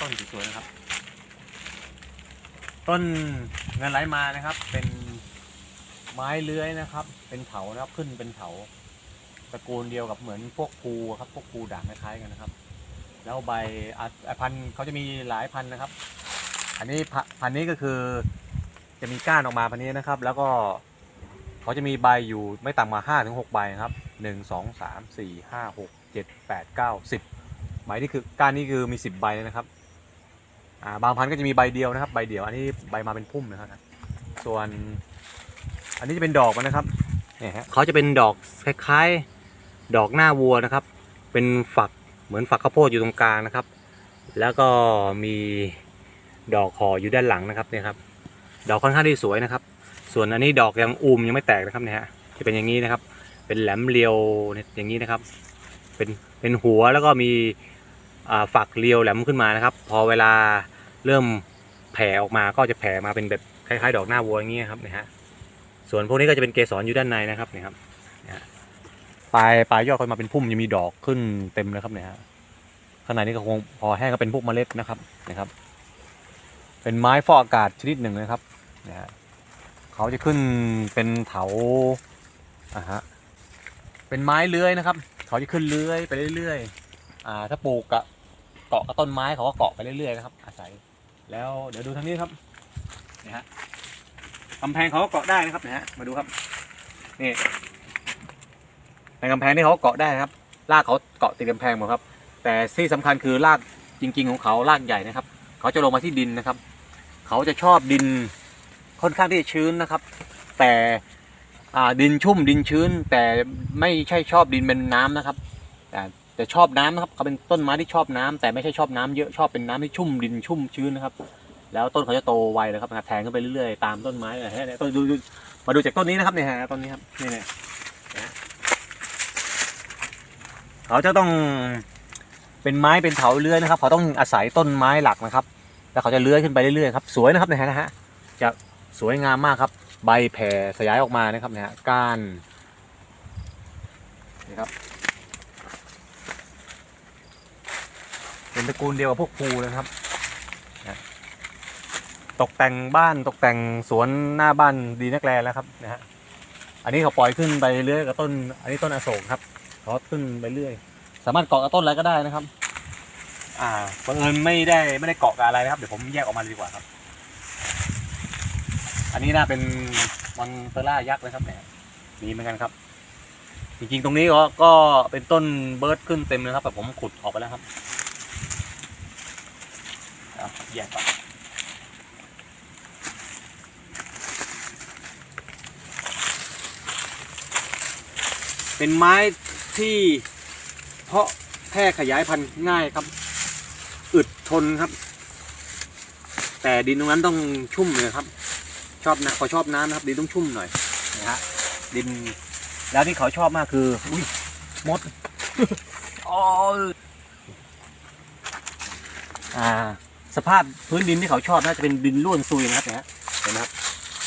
ต้นสวยๆนะครับ ต้นเงินไหลมานะครับ เป็นไม้เลื้อยนะครับ เป็นเถานะครับขึ้นเป็นเถาตระกูลเดียวกับเหมือนพวกภูครับ พวกภูด่างคล้ายๆกันนะครับ แล้วใบอ่พันธุ์เขาจะมีหลายพันธุ์นะครับ อันนี้พันธุ์นี้ก็คือจะมีก้านออกมาพันธุ์นี้นะครับ แล้วก็เขาจะมีใบอยู่ไม่ต่ำกว่าห้าถึงหกใบนะครับหนึ่งสองสามสี่ห้าหกเจ็ดแปดเก้าสิบใบนี่คือก้านนี่คือมีสิบใบเลยนะครับ บางพันธุ์ก็จะมีใบเดียวนะครับใบเดียวอันนี้ใบมาเป็นพุ่มนะครับ ส่วนอันนี้จะเป็นดอกมันนะครับเนี่ยฮะเขาจะเป็นดอกคล้ายๆดอกหน้าวัวนะครับ เป็นฝักเหมือนฝักข้าวโพดอยู่ตรงกลางนะครับ แล้วก็มีดอกห่ออยู่ด้านหลังนะครับเนี่ยครับ ดอกค่อนข้างที่สวยนะครับ ส่วนอันนี้ดอกยังอูมยังไม่แตกนะครับเนี่ยฮะจะเป็นอย่างนี้นะครับ เป็นแหลมเรียวเนี่ยอย่างนี้นะครับ เป็นเป็นหัวแล้วก็มีฝักเรียวแหลมขึ้นมานะครับ พอเวลา เริ่มแผ่ออกมาก็จะแผ่มาเป็นแบบคล้ายๆ ดอกหน้าวัวอย่างนี้ครับเนี่ยฮะส่วนพวกนี้ก็จะเป็นเกสรอยู่ด้านในนะครับเนี่ยครับปลายปลายยอดค่อยมาเป็นพุ่มยังมีดอกขึ้นเต็มเลยครับเนี่ยฮะข้างในนี่ก็คงพอแห้งก็เป็นพวกเมล็ดนะครับนะครับ เป็นไม้ฟอกอากาศชนิดหนึ่งนะครับเนี่ยฮะเขาจะขึ้นเป็นเถาอ่าฮะเป็นไม้เลื้อยนะครับ เขาจะขึ้นเลื้อยไปเรื่อยๆอ่าถ้าปลูกกะเกาะกับต้นไม้เขาก็เกาะไปเรื่อยๆนะครับ อาศัย แล้วเดี๋ยวดูทางนี้ครับเนี่ยฮะกำแพงเขาเกาะได้นะครับนะฮะมาดูครับนี่ในกำแพงนี่เขาเกาะได้นะครับรากเขาเกาะติดกำแพงหมดครับ แต่ที่สำคัญคือรากจริง ๆ ของเขารากใหญ่นะครับ เขาจะลงมาที่ดินนะครับ เขาจะชอบดินค่อนข้างที่จะชื้นนะครับ แต่ดินชุ่มดินชื้น แต่ไม่ใช่ชอบดินเป็นน้ำนะครับแต่ แต่ชอบน้ำนะครับเขาเป็นต้นไม้ที่ชอบน้ำแต่ไม่ใช่ชอบน้ำเยอะชอบเป็นน้ำที่ชุ่มดินชุ่มชื้นนะครับ แล้วต้นเขาจะโตไวเลยครับแทงขึ้นไปเรื่อยๆตามต้นไม้เลยฮะต้นดูดูมาดูจากต้นนี้นะครับเนี่ยฮะต้นนี้ครับนี่เนี่ยนะเขาจะต้องเป็นไม้เป็นเถาเลื้อยนะครับ เขาต้องอาศัยต้นไม้หลักนะครับ แล้วเขาจะเลื้อยขึ้นไปเรื่อยๆครับสวยนะครับเนี่ยนะฮะจะสวยงามมากครับ ใบแผ่สยายออกมานะครับเนี่ยก้านนี่ครับ เป็นตระกูลเดียวกับพวกภูนะครับ ตกแต่งบ้านตกแต่งสวนหน้าบ้านดีนักแลแล้วครับนะฮะอันนี้เขาปล่อยขึ้นไปเรื่อยกับต้น อันนี้ต้นอโศกครับเขาขึ้นไปเรื่อย สามารถเกาะกับต้นอะไรก็ได้นะครับ อ่าบังเอิญไม่ได้ไม่ได้เกาะกับอะไรนะครับเดี๋ยวผมแยกออกมาเลยดีกว่าครับ อันนี้น่าเป็นมอนเตอร่ายักษ์นะครับเนี่ยมีเหมือนกันครับจริงๆ ตรงนี้ก็ก็เป็นต้นเบิร์ดขึ้นเต็มเลยครับแต่ผมขุดออกไปแล้วครับ แยกก่อนเป็นไม้ที่เพาะแพร่ขยายพันธุ์ง่ายครับ อึดทนครับ แต่ดินตรงนั้นต้องชุ่มเลยครับ ชอบนะเขาชอบน้ำนะครับ ดินต้องชุ่มหน่อยนะฮะดินแล้วที่เขาชอบมากคืออุ้ยมดอ๋ออ่า สภาพพื้นดินที่เขาชอบน่าจะเป็นดินร่วนซุยนะครับเนี่ยเห็นไหมครับ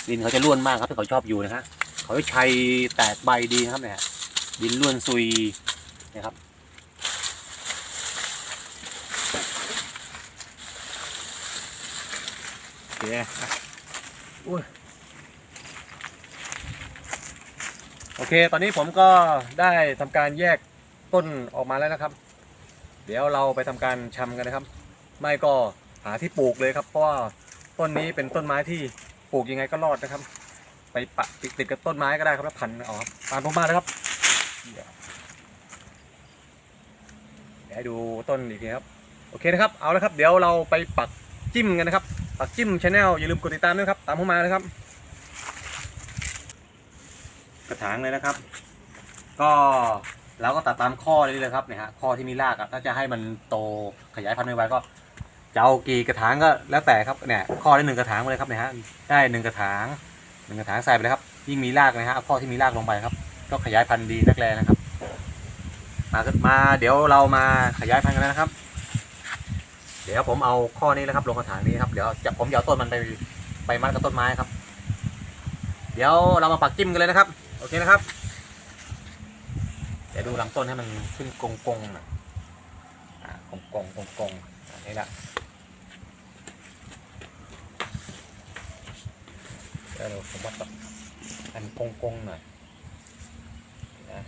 ดินเขาจะร่วนมากครับที่เขาชอบอยู่นะฮะเขาจะชัยแตกใบดีนะครับเนี่ยดินล้วนซุยนะครับโอเคอุ้ยโอเค ตอนนี้ผมก็ได้ทำการแยกต้นออกมาแล้วนะครับ เดี๋ยวเราไปทำการชำกันนะครับ ไม่ก็ หาที่ปลูกเลยครับ เพราะว่าต้นนี้เป็นต้นไม้ที่ปลูกยังไงก็รอดนะครับ ไปปะติดติดกับต้นไม้ก็ได้ครับแล้วพันอาครับตามผมมาเลยครับเดี๋ยวให้ดูต้นอีกทีครับโอเคนะครับเอาละครับ เดี๋ยวเราไปปักจิ้มกันนะครับ ปักจิ้มชาแนลอย่าลืมกดติดตามด้วยครับ ตามผมมานะครับ กระถางเลยนะครับ ก็เราก็ตัดตามข้อนี้เลยครับเนี่ยฮะข้อที่มีรากอะถ้าจะให้มันโตขยายพันธุ์ไวๆก็ จะเอากี่กระถางก็แล้วแต่ครับเนี่ยข้อได้หนึ่งกระถางไปเลยครับเนี่ยฮะได้หนึ่งกระถางหนึ่งกระถางใส่ไปเลยครับยิ่งมีรากนะฮะข้อที่มีรากลงไปครับ ก็ขยายพันธุ์ดีนักแลนะครับ มาขึ้นมาเดี๋ยวเรามาขยายพันธุ์กันนะครับ เดี๋ยวผมเอาข้อนี้นะครับ ลงกระถางนี้ครับเดี๋ยวจะผมจะเอาต้นมันไปไปมัดกับต้นไม้ครับ เดี๋ยวเรามาปักจิ้มกันเลยนะครับ โอเคนะครับเดี๋ยวดูลำต้นให้มันขึ้นกงกงๆน่อยอ่ากงกงกงกงๆนนี้แหละ เดี๋ยวผมว่าตัดอันกงๆหน่อยนะ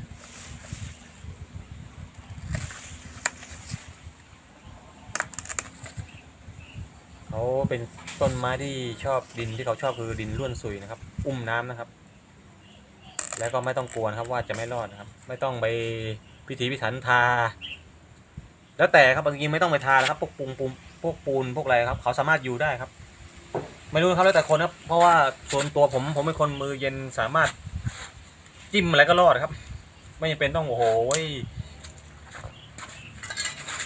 เขาเป็นต้นไม้ที่ชอบดินที่เขาชอบคือดินร่วนซุยนะครับ อุ้มน้ำนะครับ แล้วก็ไม่ต้องกลัวนะครับว่าจะไม่รอดนะครับ ไม่ต้องไปพิถีพิถันทา แล้วแต่ครับบางทีไม่ต้องไปทาแล้วครับพวกปูนปูนพวกปูนพวกอะไรครับ เขาสามารถอยู่ได้ครับ ไม่รู้นะครับแล้วแต่คนครับ เพราะว่าส่วนตัวผมผมเป็นคนมือเย็นสามารถจิ้มอะไรก็รอดครับ ไม่จำเป็นต้องโอ้โห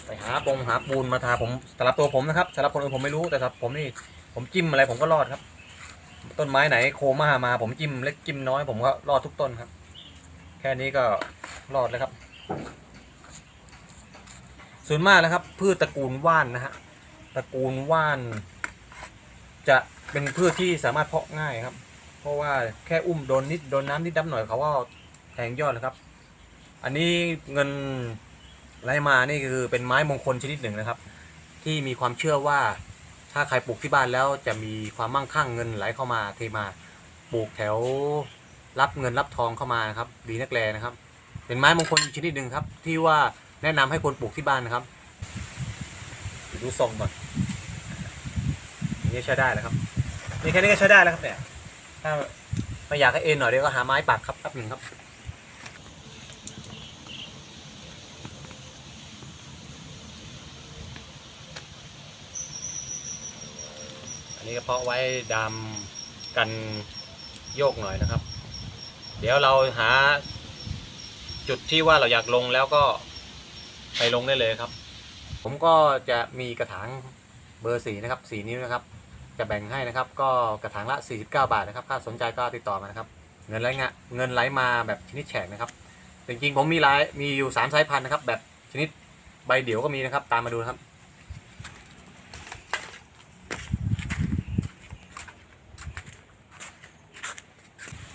ไปหาปงหาปูนมาทาผมสำหรับตัวผมนะครับสำหรับคนอื่นผมไม่รู้แต่สำหรับผมนี่ผมจิ้มอะไรผมก็รอดครับ ต้นไม้ไหนโคม่ามาผมจิ้มเล็กจิ้มน้อยผมก็รอดทุกต้นครับ แค่นี้ก็รอดแล้วครับ ส่วนมากนะครับ พืชตระกูลว่านนะฮะตระกูลว่าน จะ เป็นพืชที่สามารถเพาะง่ายครับ เพราะว่าแค่อุ้มโดนนิดโดนน้ำนิดน้ำหน่อยเขาก็แทงยอดแล้วครับ อันนี้เงินไรมานี่คือเป็นไม้มงคลชนิดหนึ่งนะครับ ที่มีความเชื่อว่าถ้าใครปลูกที่บ้านแล้วจะมีความมั่งคั่งเงินไหลเข้ามาเทมาปลูกแถวรับเงินรับทองเข้ามานะครับ ดีนักแลนะครับ เป็นไม้มงคลชนิดหนึ่งครับ ที่ว่าแนะนำให้คนปลูกที่บ้านนะครับดูทรงก่อนนี่ใช้ได้แล้วครับ นี่แค่นี้ก็ใช้ได้แล้วครับเนี่ยถ้าไม่อยากให้เอ็นหน่อยเดี๋ยวก็หาไม้ปักครับแป๊บหนึ่งครับอันนี้ก็เพาะไว้ดามกันโยกหน่อยนะครับ เดี๋ยวเราหาจุดที่ว่าเราอยากลงแล้วก็ไปลงได้เลยครับ ผมก็จะมีกระถางเบอร์สีนะครับสีนิ้วนะครับ จะแบ่งให้นะครับ ก็กระถางละ 49 บาทนะครับถ้าสนใจก็ติดต่อมานะครับ เงินไหลงะเงินไหลมาแบบชนิดแฉกนะครับจริงๆผมมีหลายมีอยู่3สายพันธุ์นะครับ แบบชนิดใบเดี่ยวก็มีนะครับ ตามมาดูครับ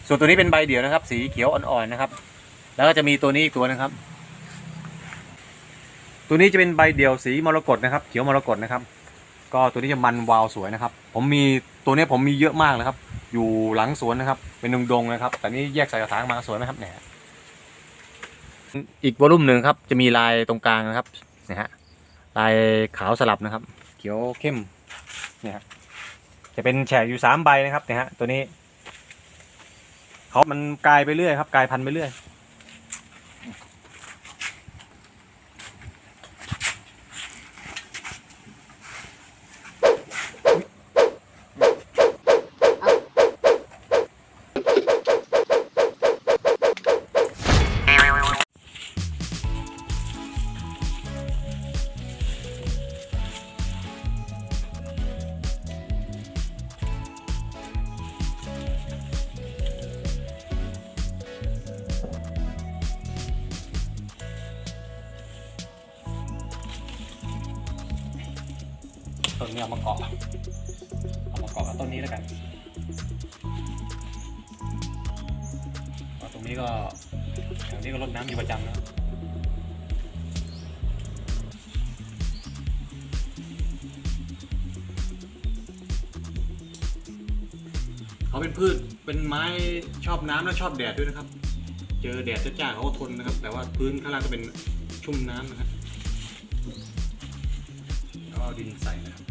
ส่วนตัวนี้เป็นใบเดี่ยวนะครับ สีเขียวอ่อนๆนะครับ แล้วก็จะมีตัวนี้อีกตัวนะครับ ตัวนี้จะเป็นใบเดี่ยวสีมรกตนะครับ เขียวมรกตนะครับ ก็ตัวนี้จะมันวาวสวยนะครับ ผมมีตัวนี้ผมมีเยอะมากเลยครับ อยู่หลังสวนนะครับ เป็นดงๆนะครับ แต่นี้แยกใส่กระถางมาสวยไหมครับเนี่ยอีกวอลุ่มหนึ่งครับ จะมีลายตรงกลางนะครับนะฮะลายขาวสลับนะครับ เขียวเข้มเนี่ยจะเป็นแฉกอยู่สามใบนะครับเนี่ยฮะตัวนี้เขามันกลายไปเรื่อยครับกลายพันธุ์ไปเรื่อย ต้นนี้เอามาเกาะเอามาเกาะกับต้นนี้แล้วกันเพราะตรงนี้ก็แถวนี้ก็รดน้ำอยู่ประจำนะเขาเป็นพืชเป็นไม้ชอบน้ำและชอบแดดด้วยนะครับ เจอแดดจ้าๆเขาก็ทนนะครับ แต่ว่าพื้นข้างล่างก็เป็นชุ่มน้ำนะครับแล้วก็เอาดินใส่นะครับ